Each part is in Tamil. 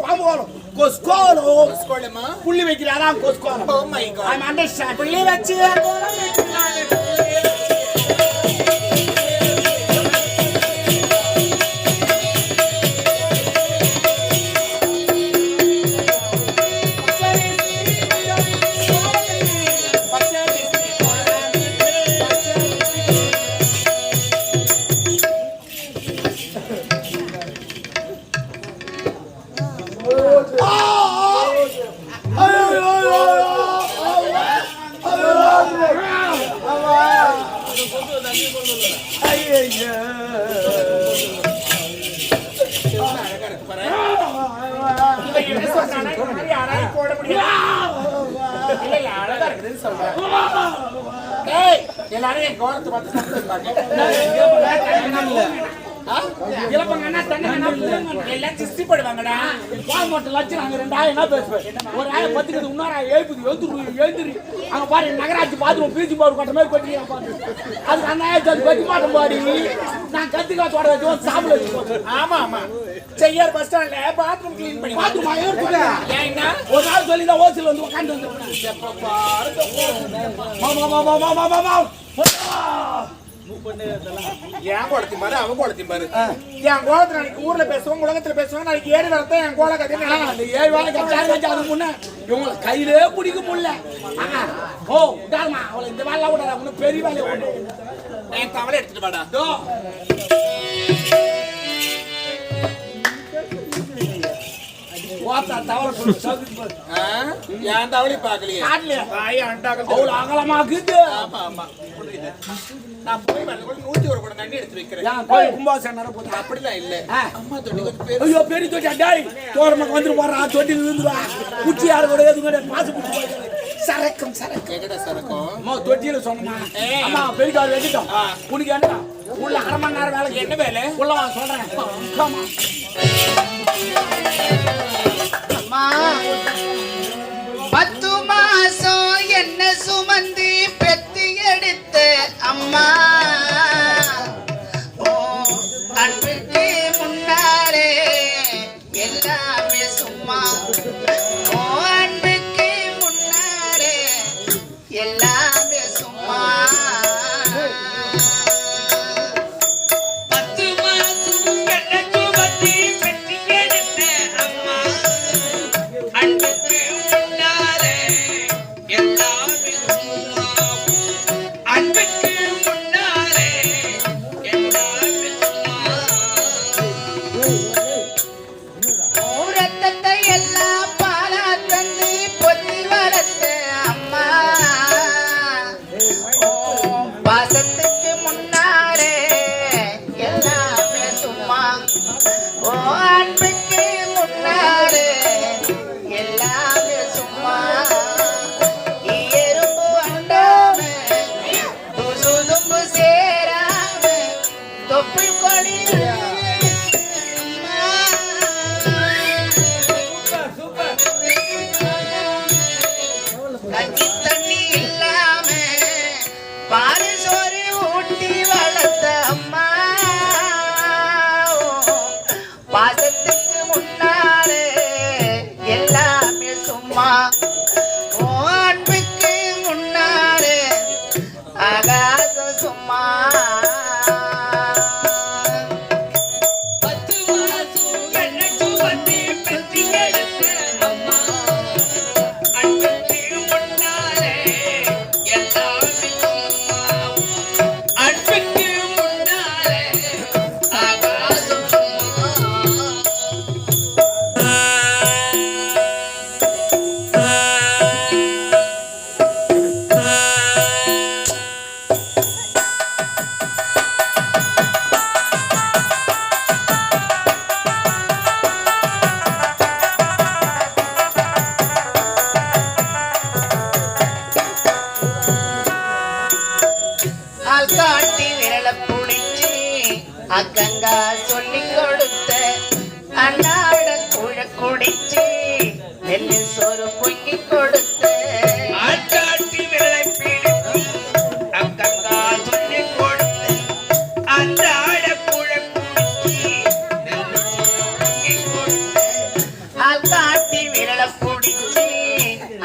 பாம்பு கோலம் கொஸ்கோலம் கோலமா புள்ளி அதான் ஏய், எல்லாரும் என் கோலத்தை பார்த்து சந்தோஷப்பாங்க. ஆ? இளப்பங்கன்னா தண்ணி எல்லாம் சிஸ்டி போடுவாங்கடா பால் மட்டும் லட்சம் அங்க ரெண்டு ஆயிரம் என்ன பேசுவேன்? ஒரு ஆயிரம் பத்துக்கிறது இன்னொரு ஆயிரம் எழுப்புது எழுத்துரு அங்க பாரு நகராட்சி பாத்ரூம் பீச்சு போர் கொட்ட மாதிரி கொட்டி பாரு. அதுக்கு அந்த ஆயிரத்தி அது கொட்டி மாட்டோம் பாடி நான் கத்திக்கா தோட வச்சு சாப்பிட வச்சு செய்யார் பஸ் ஸ்டாண்ட்ல பாத்ரூம் கிளீன் பண்ணி பாத்ரூம் ஆயிரம் சொல்லி ஏன் என்ன? ஒரு நாள் சொல்லி தான் ஓசில் வந்து உட்காந்து எப்ப பாரு மாமா மாமா மாமா மாமா என் கோலத்தி பாரு அவன் கோலத்தி பாரு என் கோலத்துல நாளைக்கு ஊர்ல பேசுவாங்க உலகத்துல பேசுவாங்க நாளைக்கு ஏறி வரத்தான் என் கோல கதை அந்த ஏழு வேலை கச்சாரு வச்சு அதுக்கு முன்ன இவங்களை கையிலே பிடிக்க முடியல. ஆஹா. ஓ அவளை இந்த வேலை விடாத. ஒன்றும் பெரிய வேலையை ஒன்று என் தவளை எடுத்துட்டு வாடா. என் தவளை பாக்கலையே காட்டலையா வாய் அண்டாக்கள் அவ்வளோ அகலமாக்குது ஆமா ஆமா. புரியுது. நான் போய் நூத்தி ஒரு குடம் தண்ணி எடுத்து வைக்கிறேன். நேரம் போட்டு அப்படிலாம் இல்ல. அம்மா தொட்டி ஐயோ பெரிய தொட்டி அட்டாய் தோரமாக வந்துட்டு போடுறான் தொட்டில் விழுந்துவா குச்சி யாரு கூட எதுவும் பாசு குச்சி சரக்கம் சரக்கு எங்கடா சரக்கும்? அம்மா தொட்டியில சொன்னமா ஏய். அம்மா பெரிய கால் வெட்டிட்டோம். உனக்கு என்ன? உள்ள அரை மணி நேரம் வேலைக்கு என்ன வேலை? உள்ள வா சொல்றேன். அம்மா பத்து மாசம் என்ன சுமந்து பெத்து எடுத்த அம்மா.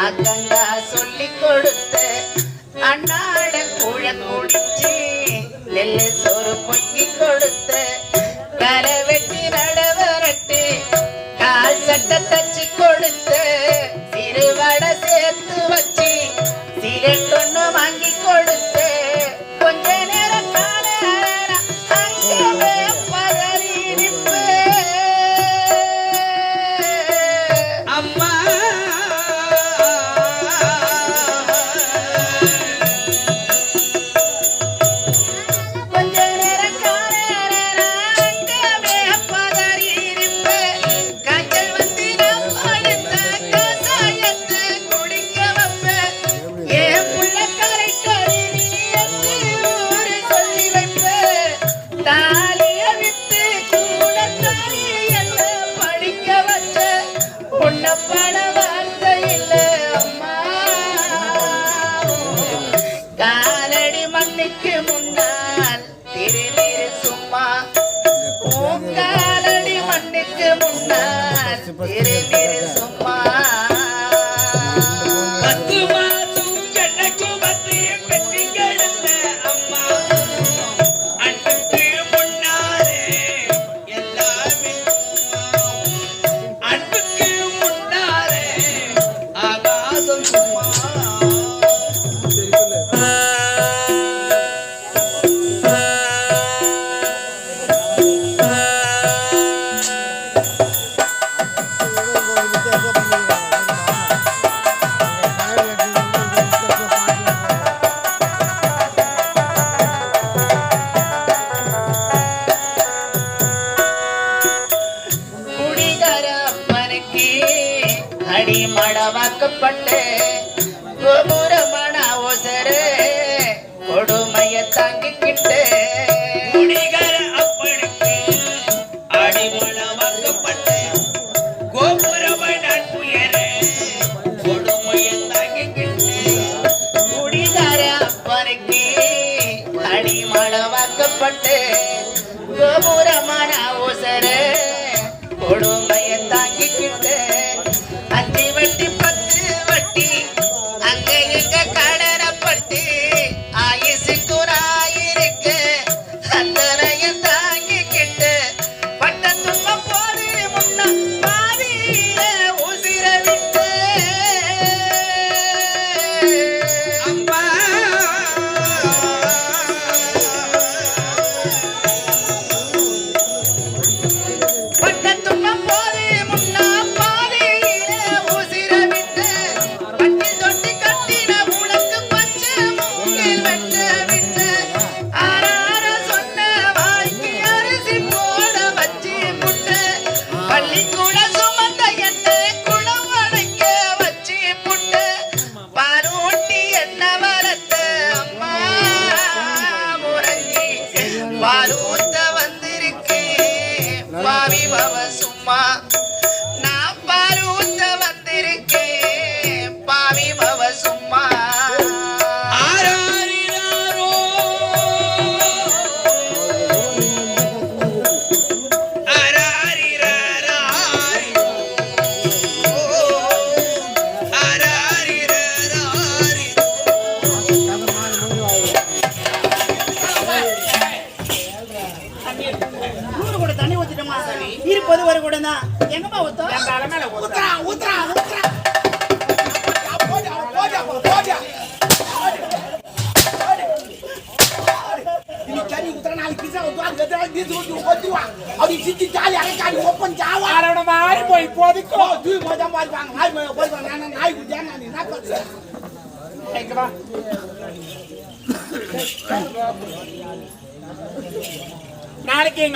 ஆத்தங்கா சொல்லி கொடுத்து அண்ணாட கூழ குடிச்சு நெல்லு சோறு பொய் படவ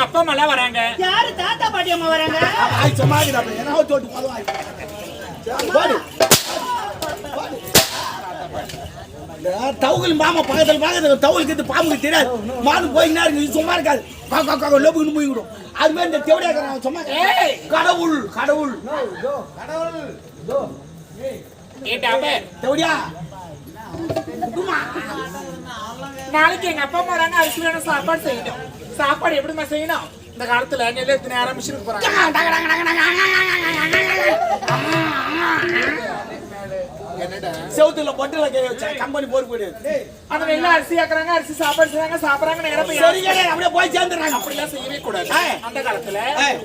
அப்பா அம்மா எல்லாம் வராங்க. யாரு தாத்தா பாட்டி அம்மா வராங்க? ஆய் சமாதிடா அப்ப என்ன தோட்டு போதும் ஆய் பாடு. தவுகள் மாமா பக்கத்தில் பக்கத்தில் தவுலுக்கு இது பாம்புக்கு தெரியாது. மாடு போயிங்கன்னா இருக்கு சும்மா இருக்காது. பாக்கா காக்கா லோபுக்குன்னு போய்விடும் அது மாதிரி இந்த தேவடியா சும்மா கடவுள் கடவுள். தேவடியா? நாளைக்கு எங்க அப்பா அம்மா வராங்க அதுக்கு வேணும் சாப்பாடு செய்யணும் சாப்பாடு எப்படிமா செய்யணும்? இந்த காலத்துல நெல் எடுத்து நேரம் மிஷினுக்கு போறாங்க. செவுத்துல பட்டுல கை வச்சா கம்பெனி போர் போயிடுது அந்த நெல்ல அரிசி ஆக்குறாங்க? அரிசி சாப்பாடு செய்றாங்க சாப்பிடுறாங்க கிடையாது அப்படியே போய் சேர்ந்துடுறாங்க. அப்படிலாம் செய்யவே கூடாது. அந்த காலத்துல.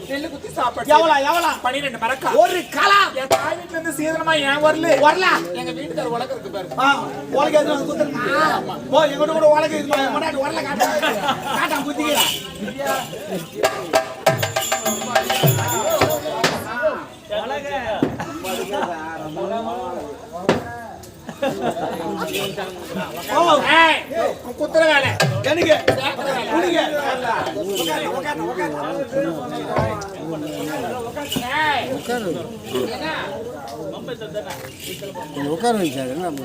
நெல்லு குத்தி சாப்பாடு எவ்வளோ எவ்வளோ பன்னிரெண்டு மரக்கா. ஒரு கலா என் தாய் வீட்டுல இருந்து சீதனமா ஏன் வரல? வரல. எங்க வீட்டுக்கார உலகம் இருக்கு பாரு உலக எதுவும் வந்து குத்துருமா? போ, எங்கிட்ட கூட உலக இது மா- முன்னாடி வரல காட்டா. காட்டா, குத்திக்கிறா. குத்துற வேலை எனக்கு, கேக்குற என்ன? உட்கார வச்சாரு நம்ம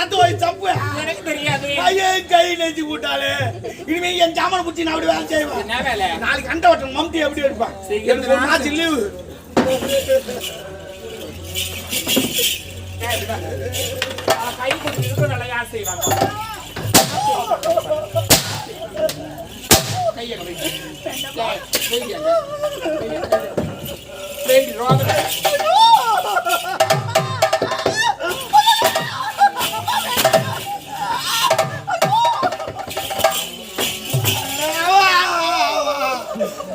ரத்தம் போய் தப்பு. எனக்கு தெரியாது. பையன் கை நெஞ்சு போட்டாலே இனிமே என் ஜாமான புடிச்சு நான் அப்படி வேலை செய்வேன். நாளைக்கு அண்டை வட்டம் மம்டி எப்படி எடுப்பான்? எனக்கு ஒரு நாச்சு லீவு கை கொஞ்சம் இருக்கும் நல்லா யார் செய்வாங்க? கையை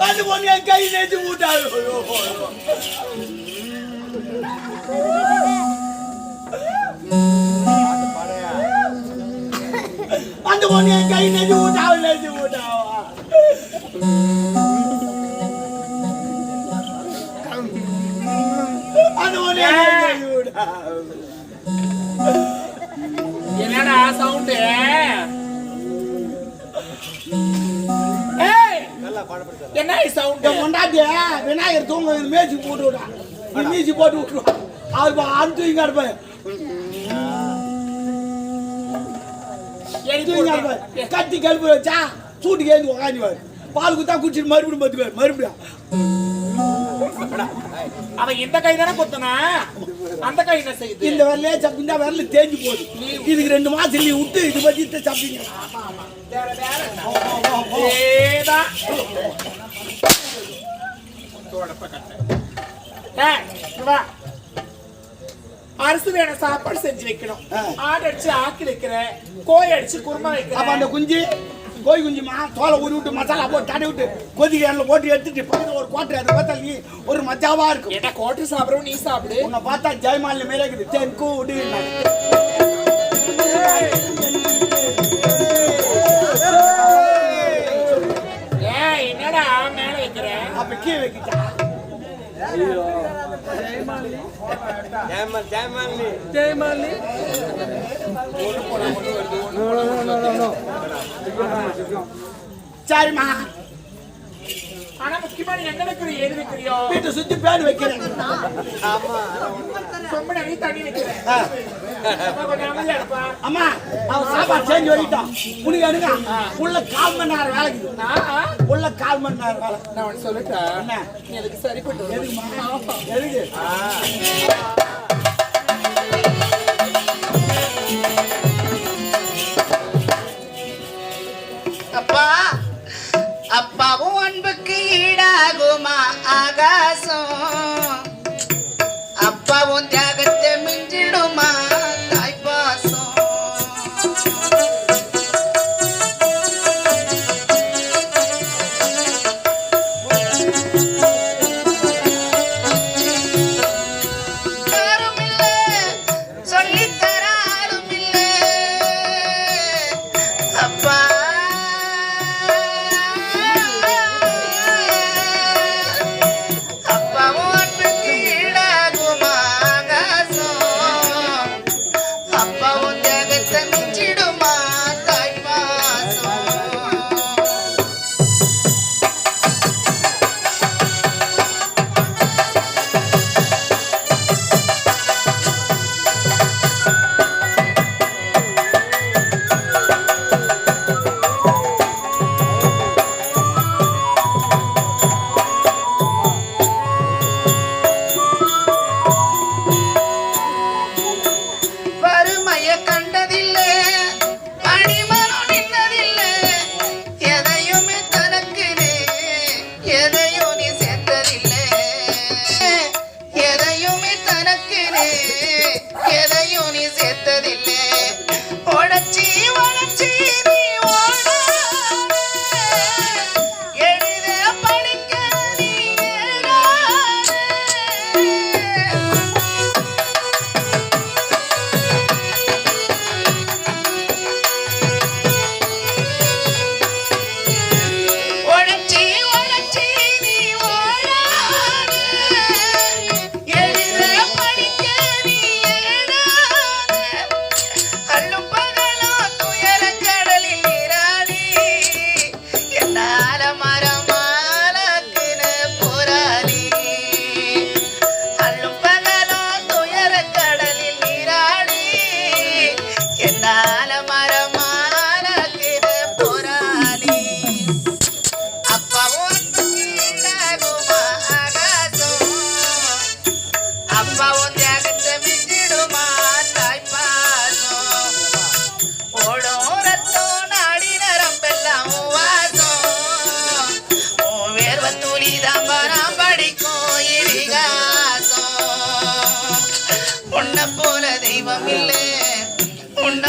வைடி அங்க. வைடி, ரோதனை. அது பொண்ணு என் கை நெஞ்சு போட்டாரு அந்த பொண்ணு என் கை நெஞ்சு போட்டாவு நெஞ்சு போட்டாவா அந்த பொண்ணு என் கை நெஞ்சு போட்டாவு என்னடா சவுண்டு என்ன சவுண்டு இந்த பொண்டாட்டிய விநாயகர் தூங்க மேய்ச்சி போட்டு விடா மீச்சி போட்டு விட்டுருவான் அது அன் தூங்கி கிடப்பேன் கட்டி கழுப்பு வச்சா சூட்டுக்கு ஏந்தி உக்காந்துவார் பால் குத்தா குடிச்சிட்டு மறுபடியும் பத்துக்குவார். மறுபடியும். அவன் இந்த கை தானே குத்துனா அந்த கை என்ன செய்யுது இந்த வரலே சப்பி இந்த வரல தேஞ்சு போகுது. இதுக்கு ரெண்டு மாசம் லீவ் விட்டு இது பத்தி சப்பிங்க. அரிசி வேணும் சாப்பாடு செஞ்சு வைக்கணும். ஆடு அடிச்சு ஆக்கி வைக்கிறேன் கோழி அடிச்சு குருமா அப்ப அந்த வைக்கிறேன் குஞ்சு? கோழி குஞ்சுமா தோலை உரி விட்டு மசாலா போட்டு தடவி விட்டு கொதிக்க எண்ணெய் போட்டு எடுத்துட்டு பக்கத்துல ஒரு கோட்டை அதை பார்த்தா நீ ஒரு மச்சாவா இருக்கும். என்ன கோட்டை சாப்பிடுறோம் நீ சாப்பிடு. உன்னை பார்த்தா ஜெயமாலினி மாரி இருக்குது. தென் கூடு ஏய் என்னடா மேல வைக்கிற? அப்ப கீழே வைக்கிட்டா? జయమాలి చారిమా. ஆனா முக்கியமா நீ எங்க வைக்கிறியோ எது வைக்கிறியோ? வீட்டை சுத்தி பேன் வைக்கிறேன். ரொம்ப நிறைய தண்ணி வைக்கிறேன் ஆ. அப்ப கொஞ்சம் அமைதியா இருப்பா. அம்மா அவன் சாப்பாடு செஞ்சு உனக்கு எடுங்க. உள்ள கால் மணி நேரம் வேலைக்கு உள்ள கால் மணி நேரம் வேலை. நான் ஒண்ணு சொல்லட்டா என்ன? நீ எனக்கு சரிப்பட்டு எதுக்கு? ஆகாசம். அப்பாவும் தியாகத்தை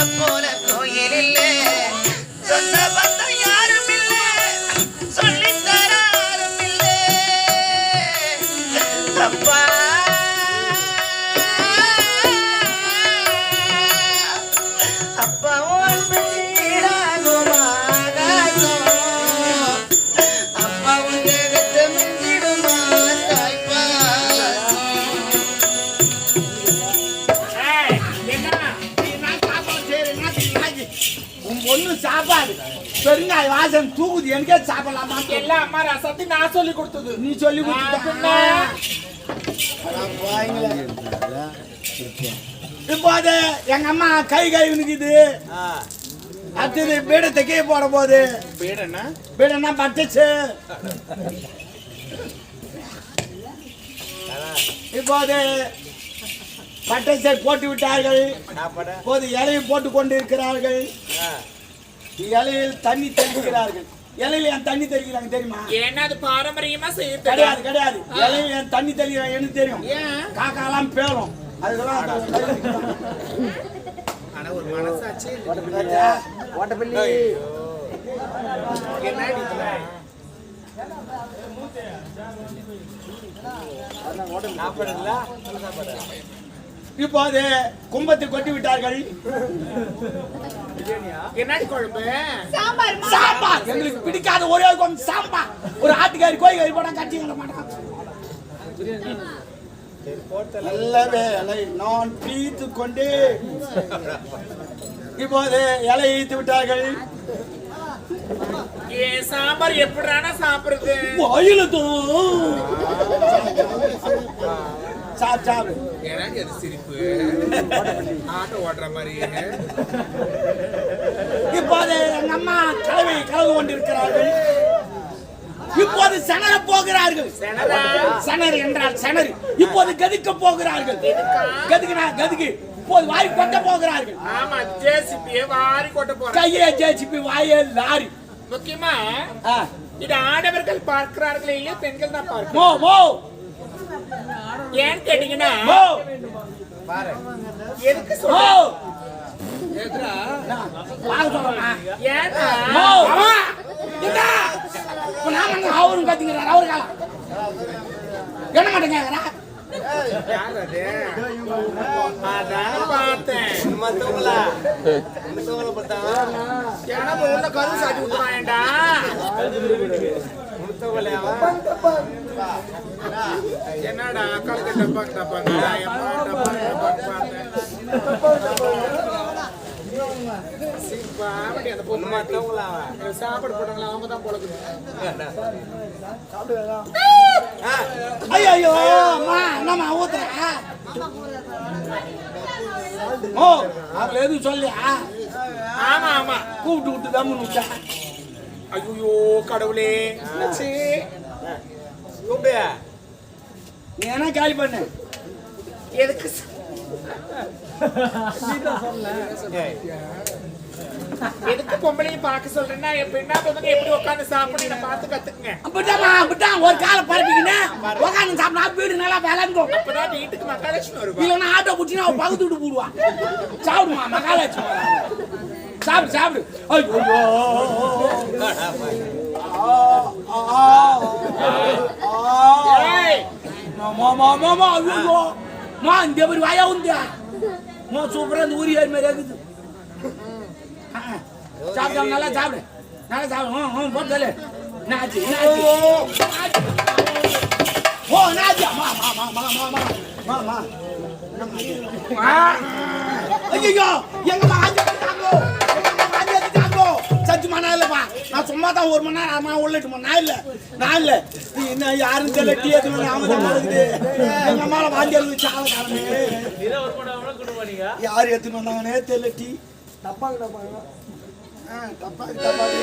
உன்னை எனக்கே சாப்பிடலாமா? எல்லாம் அம்மா ரசத்தை நான் சொல்லி கொடுத்தது. நீ சொல்லி ஆ, பின்ன? கொடுத்துட்ட? இப்போ அது எங்க அம்மா கை கை நிக்குது அடுத்தது பீடை தைக்க போட என்ன? பீடனா பட்டுச்சு. இப்போது பட்டை போட்டு விட்டார்கள். இப்போது இலையை போட்டு கொண்டு இருக்கிறார்கள் இலையில் தண்ணி தெளிக்கிறார்கள் இலையில ஏன் தண்ணி தெளிக்கிறாங்க தெரியுமா? ஏன்னா அது பாரம்பரியமா செய்யறது. கிடையாது கிடையாது. இலையில ஏன் தண்ணி தெளிக்கிறாங்க எனக்கு தெரியும். ஏன்? காக்காலாம் பேரும். அதுக்கெல்லாம் அந்த இப்போது கும்பத்தை கொட்டி விட்டார்கள். என்னடி குழம்பு? சாம்பார் எங்களுக்கு பிடிக்காத ஒரே ஒரு குழம்பு சாம்பார். ஒரு ஆட்டுக்காரி கோழி கறி போட கட்டி விட மாட்டான் நல்ல வேலை நான் கொண்டு. இப்போது இலை ஈத்து விட்டார்கள். சாம்பார் எப்படிறானா சாப்பிடுறது? வாயில சாப்பிடு எனக்கு அது சிரிப்பு? ஆட்டோ ஓட்டுற மாதிரி இப்போது அம்மா கலவை கலந்து கொண்டிருக்கிறார்கள். இப்போது செனர போகிறார்கள். செனரா? என்றால் செனறு இப்போது கதிக்க போகிறார்கள். கதிக்கினா கதிக்கு. இப்போது வாரி கொட்ட போகிறார்கள். ஆமா ஜேசிபியை வாரி கொட்ட போறேன் கையே ஜேசிபி வாயே லாரி. முக்கியமா? இது ஆடவர்கள் பார்க்கிறார்களே இல்லையா? பெண்கள் தான் பார்க்கிறோம் ஏன்னு கேட்டீங்கன்னா எதுக்கு சொல்றேன் அவரும் கத்திக்கிறார் அவரு என்ன மாட்டேங்கிறாரா என்னடா அக்காளுக்கு டப்பாங்க டப்பாங்க டப்பாங்க டப்பாங்க பாவடி அந்த பொண்ணு மாத்தி சாப்பாடு போட்டாங்களா அவங்க தான் பொழக்குது ஐயோ ஐயோ அம்மா என்னம்மா ஊத்துறா ஓ எதுவும் சொல்லியா ஆமா ஆமா கூப்பிட்டு விட்டு விட்டா ஐயோ கடவுளே நீ என்ன காலி பண்ணு எதுக்கு ச- எதுக்கு பொம்பளையும் பார்க்க சொல்றேன்னா எப்ப என்ன பண்ணுங்க எப்படி உட்காந்து சாப்பிடணும் பார்த்து கத்துக்குங்க. அப்படிட்டாமா அப்படிட்டான் ஒரு காலை பரப்பிக்கினேன் உட்காந்து சாப்பிட்டா வீடு நல்லா விளங்கும் அப்பதான் வீட்டுக்கு மகாலட்சுமி வருவா. இல்லைன்னா ஆட்டோ பிடிச்சினா அவன் பகுத்து விட்டு போடுவான் சாப்பிடுமா மகாலட்சுமி? சாப்பிடு சாப்பிடு. ஐயோ. மாமா மாமா மா ஐயோ. மா இந்த மாதிரி வாயா உந்தியா மா சூப்பரா இந்த ஊரி ஏறி மாதிரி இருக்குது. சாப்பிட்டோம் நல்லா சாப்பிடு. நல்லா சாப்பிடு. போட்டு சொல்லு. நாச்சு ஓ நாச்சு மா மா மா மா மா மா. மா ஐயோ எங்க மாஞ்சாங்கோ தெரியல டீ. தப்பாக்கு தப்பாங்க ஆ தப்பாக்கு தப்பாக்கு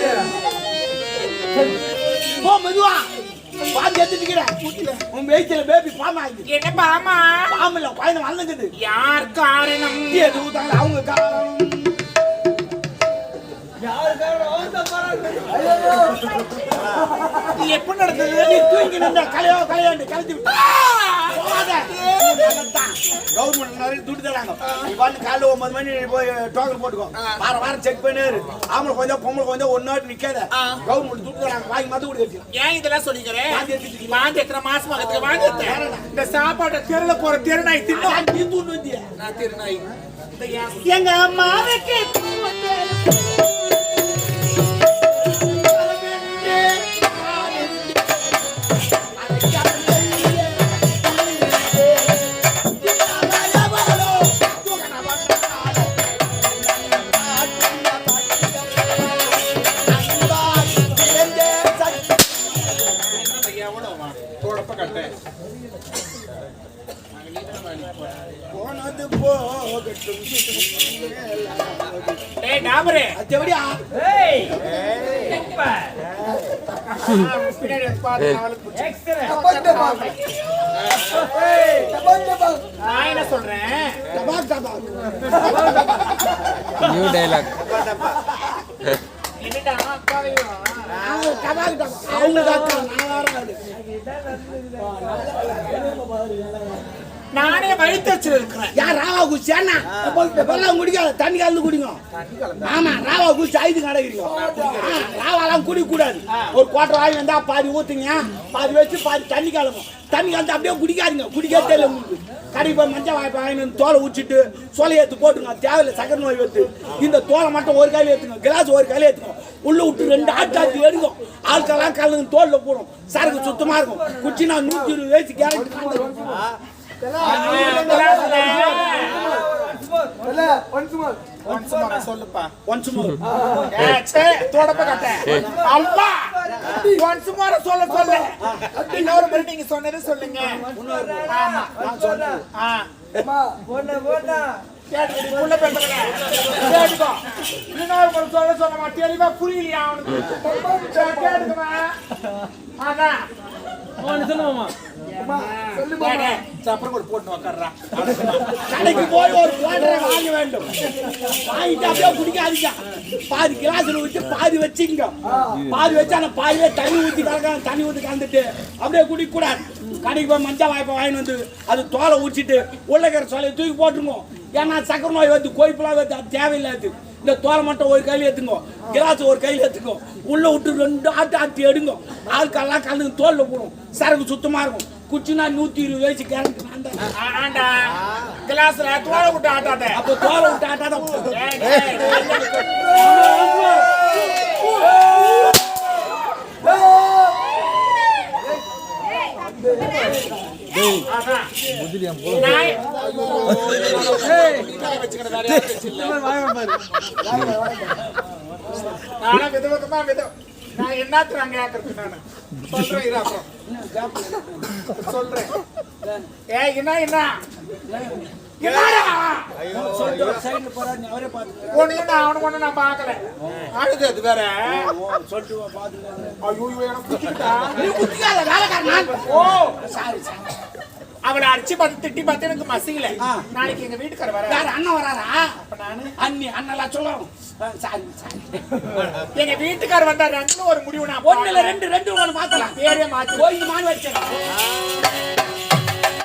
போ மெதுவா. பாதி எடுத்துக்கிறேன் உன் பேச்சில பேபி பாமா ஆகுது என்ன பாமா? பாமில்ல குழந்தை வளர்ந்துக்குது. யார் காரணம்? எதுவும் அவங்க காரணம். எப்ப நடந்தது? நீ தூங்கி நின்ற கலையோ கலையாண்டு கலத்தி. கவர்மெண்ட் நிறைய துட்டு தராங்க. பாட்டு காலைல ஒன்பது மணி போய் டோக்கன் போட்டுக்கோ. வாரம் வாரம் செக் பண்ணிரு ஆம்பளை கொஞ்சம் பொம்பளை கொஞ்சம் ஒன்னு நாட்டு நிக்காத. கவர்மெண்ட் துட்டு தராங்க. வாங்கி மத்து கொடுத்து ஏன் இதெல்லாம் சொல்லிக்கிறேன் வாந்தி எத்தனை மாசமா இருக்கு வாந்தி? இந்த சாப்பாட்டை தெருல போற தெருநாய் தின்னும் நீ தூண்டு வந்திய? நான் திருநாய் எங்க அம்மாவுக்கு டைலாக் அவங்க நான் வயிற்று வச்சிருக்கிறேன். யார் ராவா குச்சி அண்ணா வெள்ளம் குடிக்காத தண்ணி கலந்து குடிங்க. ஆமா ராவா குச்சி ஐந்து கிடைக்கிறீங்க ராவாலாம் குடிக்க கூடாது ஒரு குவாட்டர் வாங்கி வந்தா பாதி ஊத்துங்க. பாதி வச்சு பாதி தண்ணி கலக்கும். தண்ணி கலந்து அப்படியே குடிக்காதீங்க. குடிக்க தெரியல உங்களுக்கு. கடைக்கு போய் மஞ்சள் வாய்ப்பு வாங்கி வந்து தோலை உச்சிட்டு சோலை ஏத்து போட்டுங்க தேவையில்ல சக்கரை நோய் வந்து. இந்த தோலை மட்டும் ஒரு கையில ஏத்துங்க. கிளாஸ் ஒரு கையில ஏத்துங்க. உள்ள விட்டு ரெண்டு ஆட்டாத்தி எடுக்கும் ஆட்கள்லாம் கலந்து தோல்ல போடும். சரக்கு சுத்தமா இருக்கும். குச்சி நான் நூத்தி இருபது வயசு மோர் சொல்லுப்பா அம்மா ஒன்ஸ் மோர் சொல்ல சொல்ல இன்னொரு முறை நீங்க சொன்னது சொல்லுங்க ஆமா நான் சொல்றேன் ஆ போன போன தெளிவா புரியலையா அவனுக்கு கேட்டுக்கமா கடைக்கு போய் ஒரு குவாட்டரை வாங்க வேண்டும். வாங்கிட்டு அப்படியே குடிக்காதீங்க. பாதி கிளாஸ்ல ஊத்தி பாதி வச்சுங்க. பாதி வச்சு அந்த பாதியில தண்ணி ஊத்தி கலக்க தண்ணி கலந்துட்டு அப்படியே குடிக்க கூடாது கடைக்கு போய் மஞ்சள் வாய்ப்பை வாங்கிட்டு வந்து அது தோலை ஊச்சிட்டு உள்ளக்கிற சோலையை தூக்கி போட்டுருங்க. ஏன்னா சக்கரை நோய் வந்து கொய்ப்புலாம் வந்து அது தேவையில்லாது. இந்த தோலை மட்டும் ஒரு கையில் எடுத்துங்க கிளாஸ் ஒரு கையில் எடுத்துங்க உள்ள விட்டு ரெண்டு ஆட்டு ஆட்டி எடுங்க. ஆட்கள்லாம் கலந்து தோல்ல போடும். சரக்கு சுத்தமா இருக்கும். குச்சினா நூத்தி இருபது வயசு கேரண்ட் ஆண்டா. கிளாஸ்ல தோலை விட்டு ஆட்டாத. அப்போ தோலை விட்டு ஆட்டாதான் டேய், டேய், நானும் வித விதமா வித- நான் என்னத்துக்கு நான் கேக்குறது நானு? சொல்றேன் இரு அப்புறம். சொல்றேன். ஏய், என்ன, என்ன? நான் அவனுக்கு நான் அழுது அது வேற. சொல்லிட்டு பாத்துக்கிறாரு ஐயோ, எனக்கு ஓ, சாரி சாரி அவளை அடிச்சு பார்த்து திட்டி பார்த்து எனக்கு மசிக்கல. நாளைக்கு எங்க வீட்டுக்கார வர யார் அண்ணன் வராரா? நானு அண்ணி அண்ணெல்லாம் சொல்லும் சாரி சாரி. எங்க வீட்டுக்கார வந்தா ரெண்டு ஒரு முடிவு நான் ஒண்ணுல ரெண்டு ரெண்டு ஒண்ணு மாத்தலாம். பேரே மாத்தி. கோயில் மான் வச்சிடலாம்